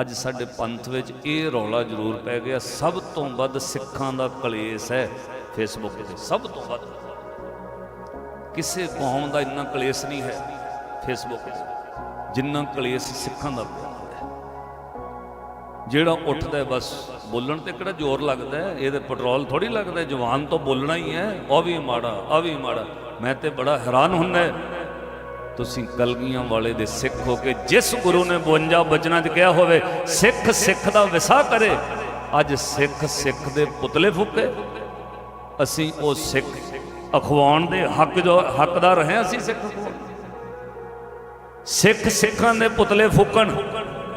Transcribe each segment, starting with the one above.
ਅੱਜ ਸਾਡੇ ਪੰਥ ਵਿੱਚ ਇਹ ਰੌਲਾ ਜ਼ਰੂਰ ਪੈ ਗਿਆ। ਸਭ ਤੋਂ ਵੱਧ ਸਿੱਖਾਂ ਦਾ ਕਲੇਸ਼ ਹੈ ਫੇਸਬੁੱਕ ਤੇ। ਸਭ ਤੋਂ ਵੱਧ। ਕਿਸੇ ਕੌਮ ਦਾ ਇੰਨਾ ਕਲੇਸ਼ ਨਹੀਂ ਹੈ ਫੇਸਬੁੱਕ ਜਿੰਨਾ ਕਲੇਸ਼ ਸਿੱਖਾਂ ਦਾ ਜਿਹੜਾ ਉੱਠਦਾ ਬਸ ਬੋਲਣ ਤੇ ਕਿਹੜਾ ਜ਼ੋਰ ਲੱਗਦਾ ਇਹਦੇ ਪੈਟਰੋਲ ਥੋੜੀ ਲੱਗਦਾ ਜਵਾਨ ਤੋਂ ਬੋਲਣਾ ਹੀ ਹੈ। ਉਹ ਵੀ ਮਾੜਾ ਆ ਵੀ ਮਾੜਾ। ਮੈਂ ਤੇ ਬੜਾ ਹੈਰਾਨ ਹੁੰਦਾ ਤੁਸੀਂ ਕਲਗੀਆਂ ਵਾਲੇ ਦੇ ਸਿੱਖ ਹੋ ਕੇ ਜਿਸ ਗੁਰੂ ਨੇ 52 ਬਚਨਾਂ 'ਚ ਕਿਹਾ ਹੋਵੇ, ਸਿੱਖ ਸਿੱਖ ਦਾ ਵਿਸਾਹ ਕਰੇ। ਅੱਜ ਸਿੱਖ ਸਿੱਖ ਦੇ ਪੁਤਲੇ ਫੂਕੇ। ਅਸੀਂ ਉਹ ਸਿੱਖ ਅਖਵਾਉਣ ਦੇ ਹੱਕ ਜੋ ਹੱਕਦਾਰ ਹੈ ਅਸੀਂ ਸਿੱਖ ਸਿੱਖ ਸਿੱਖਾਂ ਦੇ ਪੁਤਲੇ ਫੂਕਣ।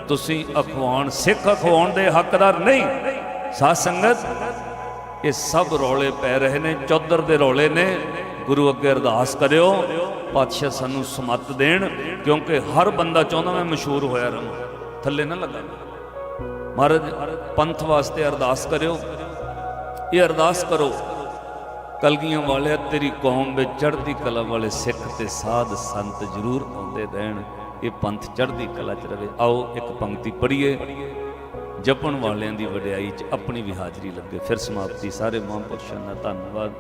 ਤੁਸੀਂ ਅਖਵਾਉਣ, ਸਿੱਖ ਅਖਵਾਉਣ ਦੇ ਹੱਕਦਾਰ ਨਹੀਂ। ਸਾਧ ਸੰਗਤ, ਇਹ ਸਭ ਰੌਲੇ ਪੈ ਰਹੇ ਨੇ, ਚੌਧਰ ਦੇ ਰੌਲੇ ਨੇ। ਗੁਰੂ ਅੱਗੇ ਅਰਦਾਸ ਕਰਿਓ, ਪਾਤਸ਼ਾਹ ਸਾਨੂੰ ਸਮੱਤ ਦੇਣ, ਕਿਉਂਕਿ ਹਰ ਬੰਦਾ ਚਾਹੁੰਦਾ ਮੈਂ ਮਸ਼ਹੂਰ ਹੋਇਆ ਰਹਾਂ ਥੱਲੇ ਨਾ ਲੱਗਾ। ਮਹਾਰਾਜ, ਪੰਥ ਵਾਸਤੇ ਅਰਦਾਸ ਕਰਿਓ। ਇਹ ਅਰਦਾਸ ਕਰੋ, ਕਲਗੀਆਂ ਵਾਲਿਆ, ਤੇਰੀ ਕੌਮ ਵਿੱਚ ਚੜ੍ਹਦੀ ਕਲਾ ਵਾਲੇ ਸਿੱਖ ਤੇ ਸਾਧ ਸੰਤ ਜ਼ਰੂਰ ਆਉਂਦੇ ਰਹਿਣ ਇਹ ਪੰਥ ਚੜ੍ਹਦੀ ਕਲਾ ਚ ਰਵੇ। ਆਓ, ਇੱਕ ਪੰਕਤੀ ਪੜ੍ਹੀਏ। ਜਪਣ ਵਾਲਿਆਂ ਦੀ ਵਡਿਆਈ ਚ ਆਪਣੀ ਵੀ ਹਾਜ਼ਰੀ ਲੱਗੇ। ਫਿਰ ਸਮਾਪਤੀ। ਸਾਰੇ ਮਹਾਂਪੁਰਸ਼ਾਂ ਦਾ ਧੰਨਵਾਦ।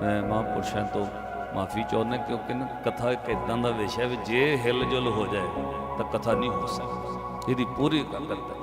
ਮੈਂ ਮਹਾਂਪੁਰਸ਼ਾਂ ਤੋਂ ਮਾਫੀ ਚਾਹੁੰਦਾ ਕਿਉਂਕਿ ਨਾ ਕਥਾ ਇੱਕ ਇਦਾਂ ਦਾ ਵਿਸ਼ਾ ਵੀ ਜੇ ਹਿਲ ਜੁਲ ਹੋ ਜਾਏ ਤਾਂ ਕਥਾ ਨਹੀਂ ਹੋ ਸਕਦੀ। ਇਹਦੀ ਪੂਰੀ ਇਕਾਗਰਤਾ